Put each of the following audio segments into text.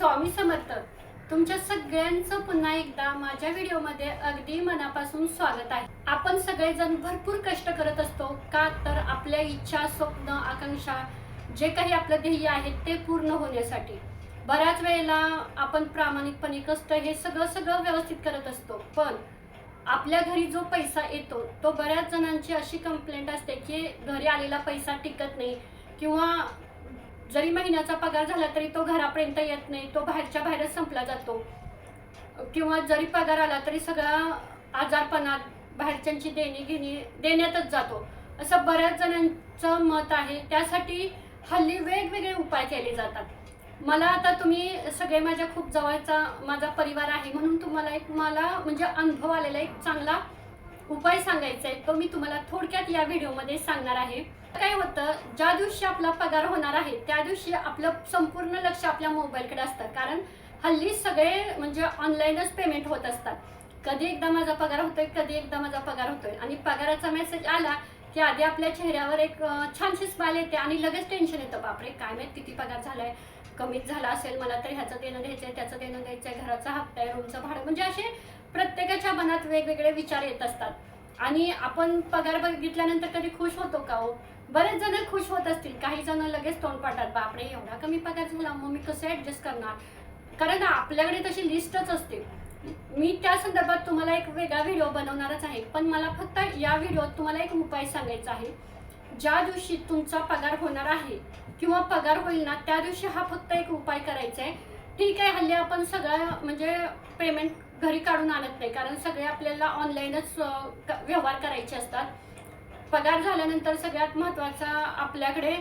स्वामी समर्थ. तुमच्या सगळ्यांचं पुन्हा एकदा माझ्या व्हिडिओमध्ये अगदी मनापासून स्वागत आहे. आपण सगळेजण भरपूर कष्ट करत असतो का तर आपल्या इच्छा स्वप्न आकांक्षा जे काही आपलं ध्येय आहे ते पूर्ण होण्यासाठी. बऱ्याच वेळेला आपण प्रामाणिकपणे कष्ट हे सगळं सगळं व्यवस्थित करत असतो. पण आपल्या घरी जो पैसा येतो तो बऱ्याच जणांची अशी कंप्लेंट असते की घरी आलेला पैसा टिकत नाही किंवा जरी महिन्याचा पगार झाला तरी तो घरापर्यंत येत नाही तो बाहेरच्या बाहेरच संपला जातो. किंवा जरी पगार आला तरी सगळा आजारपणात बाहेरच्यांची देणी घेणी देण्यातच जातो. असं बऱ्याच जणांचं मत आहे. त्यासाठी हल्ली वेगवेगळे उपाय केले जातात. मला आता तुम्ही सगळे माझ्या खूप जवळचा माझा परिवार आहे म्हणून तुम्हाला एक मला म्हणजे अनुभव आलेला एक चांगला उपाय सांगायचा आहे. तो मी तुम्हाला थोडक्यात या व्हिडिओमध्ये सांगणार आहे. काय होतं ज्या दिवशी आपला पगार होणार आहे त्या दिवशी आपलं संपूर्ण लक्ष आपल्या मोबाईलकडे असतं. कारण हल्ली सगळे म्हणजे ऑनलाईनच पेमेंट होत असतात. कधी एकदा माझा पगार होतोय कधी एकदा माझा पगार होतोय. आणि पगाराचा मेसेज आला की आधी आपल्या चेहऱ्यावर एक छानशी स्माईल येते आणि लगेच टेन्शन येतं. बापरे काय माहीत किती पगार झालाय? कमीच झाला असेल मला तर ह्याचं देणं द्यायचं आहे त्याचं देणं द्यायचं आहे घराचा हप्ता आहे रूमचं भाडं. म्हणजे असे प्रत्येकाच्या मनात वेगवेगळे विचार येत असतात. आणि आपण पगार बघितल्यानंतर कधी खुश होतो का हो? बरेच जण खुश होत असतील. काही जण लगेच तोंड पाडतात. बापरे एवढा कमी पगार झाला. मग मी कसं ऍडजस्ट करणार? कारण आपल्याकडे तशी लिस्टच असते. मी त्या संदर्भात तुम्हाला एक वेगळा व्हिडिओ बनवणारच आहे. पण मला फक्त या व्हिडिओत तुम्हाला एक उपाय सांगायचा आहे. ज्या दिवशी तुमचा पगार होणार आहे किंवा पगार होईल ना त्या दिवशी हा फक्त एक उपाय करायचा आहे. ठीक आहे हल्ली आपण सगळं म्हणजे पेमेंट घरी काढून आणत नाही. कारण सगळे आपल्याला ऑनलाईनच व्यवहार करायचे असतात. पगार झाल्यानंतर सगळ्यात महत्त्वाचा आपल्याकडे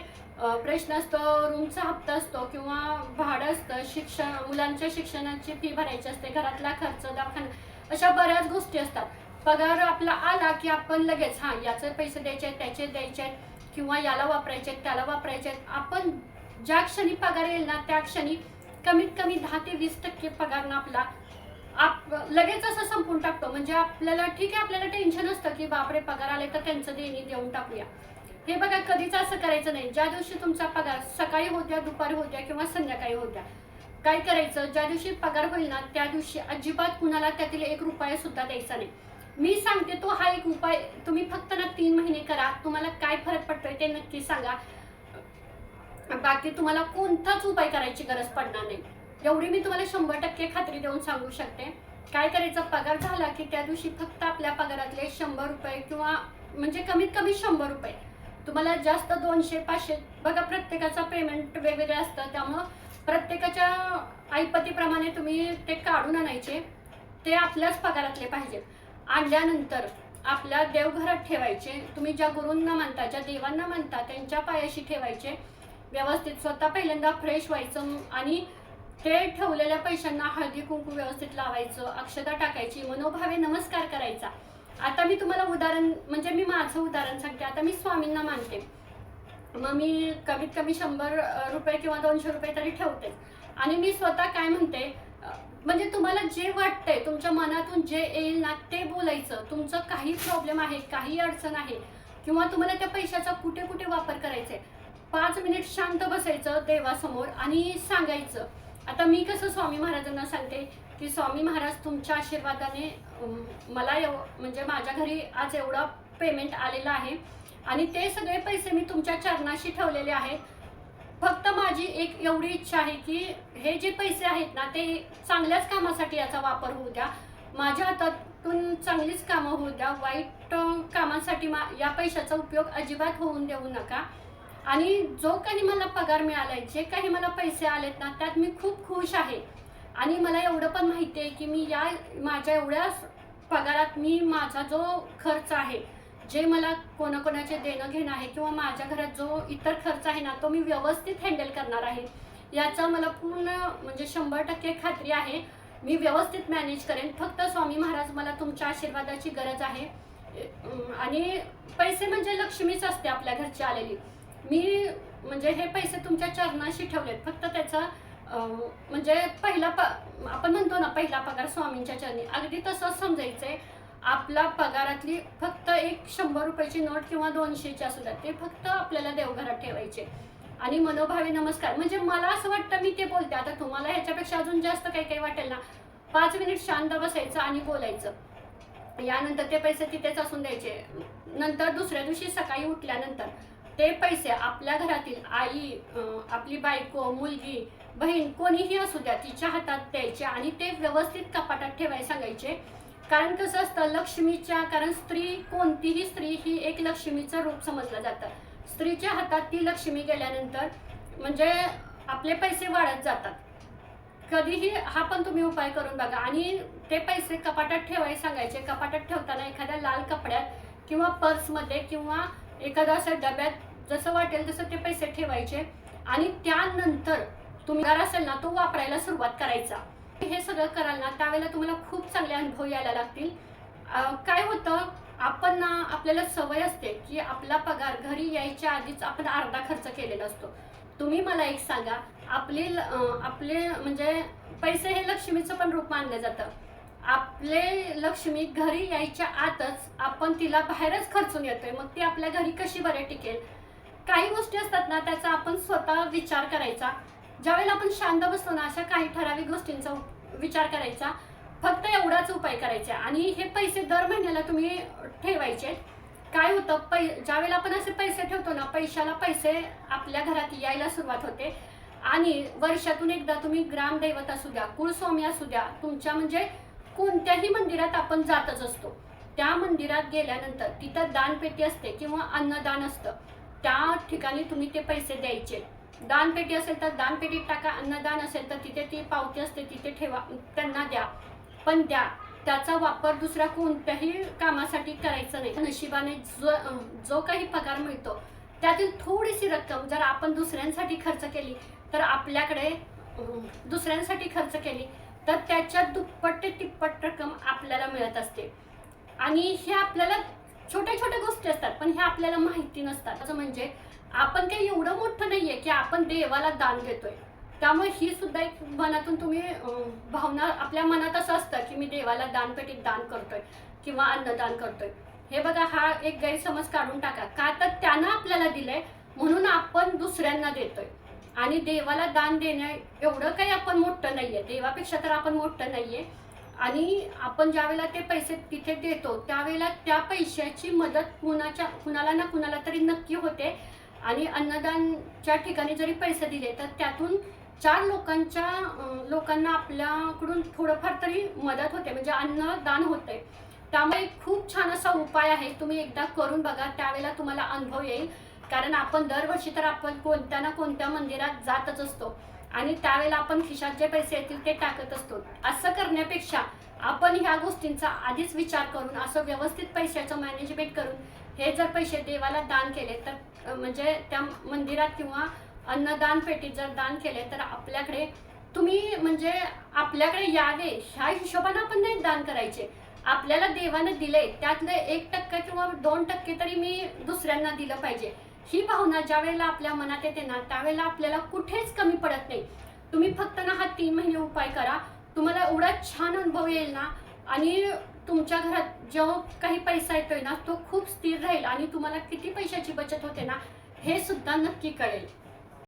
प्रश्न असतो रूमचा हप्ता असतो किंवा भाडं असतं शिक्षण मुलांच्या शिक्षणाची फी भरायची असते घरातला खर्च दवाखाना अशा बऱ्याच गोष्टी असतात. पगार आपला आला की आपण लगेच हां याचे पैसे द्यायचे आहेत त्याचे द्यायचे आहेत किंवा याला वापरायचे आहेत त्याला वापरायचे आहेत आपण ज्या क्षणी पगार येईल ना त्या क्षणी कमीत कमी दहा ते वीस टक्के पगार ना आपला आप लगेच असं संपून टाकतो. म्हणजे आपल्याला ठीक आहे आपल्याला टेन्शन असतं की बापरे पगार आले तर त्यांचं देणी देऊन टाकूया. हे बघा कधीच असं करायचं नाही. ज्या दिवशी तुमचा पगार सकाळी होत्या दुपारी होत्या किंवा संध्याकाळी होत्या काय करायचं? ज्या दिवशी पगार होईल ना त्या दिवशी अजिबात कुणाला त्यातील एक रुपया सुद्धा द्यायचा नाही. मी सांगते तो हा एक उपाय तुम्ही फक्त ना तीन महिने करा. तुम्हाला काय फरक पडतोय ते नक्की सांगा. बाकी तुम्हाला कोणताच उपाय करायची गरज पडणार नाही. एवढी मी तुम्हाला शंभर टक्के खात्री देऊन सांगू शकते. काय करायचं पगार झाला की त्या दिवशी फक्त आपल्या पगारातले शंभर रुपये किंवा म्हणजे कमीत कमी शंभर रुपये. तुम्हाला जास्त दोनशे पाचशे बघा प्रत्येकाचं पेमेंट वेगवेगळे असतं. त्यामुळं प्रत्येकाच्या ऐपतीप्रमाणे तुम्ही ते काढून आणायचे. ते आपल्याच पगारातले पाहिजेत आणल्यानंतर आपल्या देवघरात ठेवायचे. तुम्ही ज्या गुरूंना मानता ज्या देवांना मानता त्यांच्या पायाशी ठेवायचे. व्यवस्थित स्वतः पहिल्यांदा फ्रेश व्हायचं आणि ते ठेवलेल्या पैशांना हळदी कुंकू व्यवस्थित लावायचं अक्षता टाकायची मनोभावे नमस्कार करायचा. आता मी तुम्हाला उदाहरण म्हणजे मी माझं उदाहरण सांगते. आता मी स्वामींना मानते. मग मी कमीत कमी शंभर रुपये किंवा दोनशे रुपये तरी ठेवते. आणि मी स्वतः काय म्हणते म्हणजे तुम्हाला जे वाटतंय तुमच्या मनातून जे येईल ना ते बोलायचं. तुमचं काही प्रॉब्लेम आहे काही अडचण आहे किंवा तुम्हाला त्या पैशाचा कुठे कुठे वापर करायचा आहे पाच मिनिट शांत बसायचं देवासमोर आणि सांगायचं. आता मी कसं स्वामी महाराजांना सांगते की स्वामी महाराज तुमच्या आशीर्वादाने मला एव म्हणजे माझ्या घरी आज एवढा पेमेंट आलेला आहे. आणि ते सगळे पैसे मी तुमच्या चरणाशी ठेवलेले आहेत. फक्त माझी एक एवढी इच्छा आहे की हे जे पैसे आहेत ना ते चांगल्याच कामासाठी याचा वापर होऊ द्या. माझ्या हातातून चांगलीच कामं होऊ द्या. वाईट कामासाठी मा या पैशाचा उपयोग अजिबात होऊन देऊ नका. आणि जो काही मला पगार मिळालाय जे काही मला पैसे आलेत ना त्यात मी खूप खुश आहे. आणि मला एवढं पण माहिती आहे की मी या माझ्या एवढ्या पगारात मी माझा जो खर्च आहे जे मला कोणाकोणाचे देणं घेणं आहे किंवा माझ्या घरात जो इतर खर्च आहे ना तो मी व्यवस्थित हँडल करणार आहे. याचा मला पूर्ण म्हणजे शंभर टक्के खात्री आहे. मी व्यवस्थित मॅनेज करेन. फक्त स्वामी महाराज मला तुमच्या आशीर्वादाची गरज आहे. आणि पैसे म्हणजे लक्ष्मीच असते आपल्या घरची आलेली. मी म्हणजे हे पैसे तुमच्या चरणाशी ठेवलेत. फक्त त्याचा म्हणजे पहिला प आपण म्हणतो ना पहिला पगार स्वामींच्या चरणी. अगदी तसंच समजायचंय. आपला पगारातली फक्त एक शंभर रुपयाची नोट किंवा दोनशेची असू द्या ते फक्त आपल्याला देवघरात ठेवायचे. आणि मनोभावे नमस्कार. म्हणजे मला असं वाटतं मी ते बोलते. आता तुम्हाला ह्याच्यापेक्षा अजून जास्त काही काही वाटेल ना. पाच मिनिट शांत बसायचं आणि बोलायचं. यानंतर ते पैसे तिथेच असून द्यायचे. नंतर दुसऱ्या दिवशी सकाळी उठल्यानंतर. ते पैसे आपल्या घरातील आई आपली बायको मुलगी बहीण कोणीही असू द्या तिच्या हातात द्यायचे आणि ते व्यवस्थित कपाटात ठेवायला सांगायचे. कारण कसं असतं लक्ष्मीच्या कारण स्त्री कोणतीही स्त्री ही एक लक्ष्मीचं रूप समजलं जातं. स्त्रीच्या हातात ती लक्ष्मी गेल्यानंतर म्हणजे आपले पैसे वाढत जातात. कधीही हा पण तुम्ही उपाय करून बघा. आणि ते पैसे कपाटात ठेवायला सांगायचे. कपाटात ठेवताना एखाद्या लाल कपड्यात किंवा पर्समध्ये किंवा एखाद्या असं डब्यात जसं वाटेल तसं ते पैसे ठेवायचे. आणि त्यानंतर तुम्ही घर असेल ना तो वापरायला सुरुवात करायचा. हे सगळं कराल ना त्यावेळेला तुम्हाला खूप चांगले अनुभव यायला लागतील. काय होतं आपण ना आपल्याला सवय असते की आपला पगार घरी यायच्या आधीच आपण अर्धा खर्च केलेला असतो. तुम्ही मला एक सांगा आपले आपले म्हणजे पैसे हे लक्ष्मीचं पण रूप मानलं जातं. आपले लक्ष्मी घरी यायच्या आतच आपण तिला बाहेरच खर्चून येतोय. मग ती आपल्या घरी कशी बरे टिकेल? काही गोष्टी असतात ना त्याचा आपण स्वतः विचार करायचा. ज्यावेळेला आपण शांत बसतो ना अशा काही ठराविक गोष्टींचा विचार करायचा. फक्त एवढाच उपाय करायचा. आणि हे पैसे दर महिन्याला तुम्ही ठेवायचे. काय होतं पै ज्यावेळेला आपण असे पैसे ठेवतो ना पैशाला पैसे आपल्या घरात यायला सुरुवात होते. आणि वर्षातून एकदा तुम्ही ग्रामदैवत असू द्या कुळस्वामी असू द्या तुमच्या म्हणजे कोणत्याही मंदिरात आपण जातच असतो. त्या मंदिरात गेल्यानंतर तिथं दानपेटी असते किंवा अन्नदान असतं. त्या ठिकाणी तुम्ही ते पैसे द्यायचे. दानपेटी असेल तर दानपेटीत टाका अन्नदान असेल तर तिथे ती पावती असते तिथे ठेवा त्यांना द्या. पण द्या. त्याचा वापर दुसऱ्या कोणत्याही कामासाठी करायचा नाही. नशिबाने जो जो काही पगार मिळतो त्यातील थोडीशी रक्कम जर आपण दुसऱ्यांसाठी खर्च केली तर आपल्याकडे दुसऱ्यांसाठी खर्च केली तर त्याच्या दुप्पट ते तिप्पट रक्कम आपल्याला मिळत असते. आणि हे आपल्याला छोट्या छोट्या गोष्टी असतात पण हे आपल्याला माहिती नसतात. असं म्हणजे आपण काही एवढं मोठं नाहीये की आपण देवाला दान देतोय. त्यामुळे ही सुद्धा एक मनातून तुम्ही भावना आपल्या मनात असं असतं की मी देवाला दानपेटीत दान करतोय किंवा अन्नदान करतोय. हे बघा हा एक गैरसमज काढून टाका. का तर त्यानं आपल्याला दिलंय म्हणून आपण दुसऱ्यांना देतोय. आणि देवाला दान देण्या एवढं काही आपण मोठं नाहीये. देवापेक्षा तर आपण मोठं नाहीये. आणि आपण ज्यावेळेला ते पैसे तिथे देतो त्यावेळेला त्या पैशाची मदत कुणाच्या कुणाला ना कुणाला तरी नक्की होते. आणि अन्नदानच्या ठिकाणी जरी पैसे दिले तर त्यातून चार लोकांच्या लोकांना आपल्याकडून थोडंफार तरी मदत होते. म्हणजे अन्नदान होते. त्यामुळे खूप छान असा उपाय आहे. तुम्ही एकदा करून बघा त्यावेळेला तुम्हाला अनुभव येईल. कारण आपण दरवर्षी तर आपण कोणत्या ना कोणत्या मंदिरात जातच असतो. आणि त्यावेळेला आपण खिशात जे पैसे येतील ते टाकत असतो. असं करण्यापेक्षा आपण ह्या गोष्टींचा आधीच विचार करून असं व्यवस्थित पैशाचं मॅनेजमेंट करून हे जर पैसे देवाला दान केले तर म्हणजे त्या मंदिरात किंवा अन्नदान पेटीत जर दान केले तर आपल्याकडे तुम्ही म्हणजे आपल्याकडे यावे ह्या हिशोबाने आपण नाही दान करायचे. आपल्याला देवानं दिले त्यातले एक टक्के किंवा दोन टक्के तरी मी दुसऱ्यांना दिलं पाहिजे. ही भावना ज्या वेळेला आपल्या मनात येते ना त्यावेळेला आपल्याला कुठेच कमी पडत नाही. तुम्ही फक्त ना हा तीन महिने उपाय करा. तुम्हाला एवढा छान अनुभव येईल ना आणि तुमच्या घरात जो काही पैसा येतोय ना तो खूप स्थिर राहील आणि तुम्हाला किती पैशाची बचत होते ना हे सुद्धा नक्की कळेल.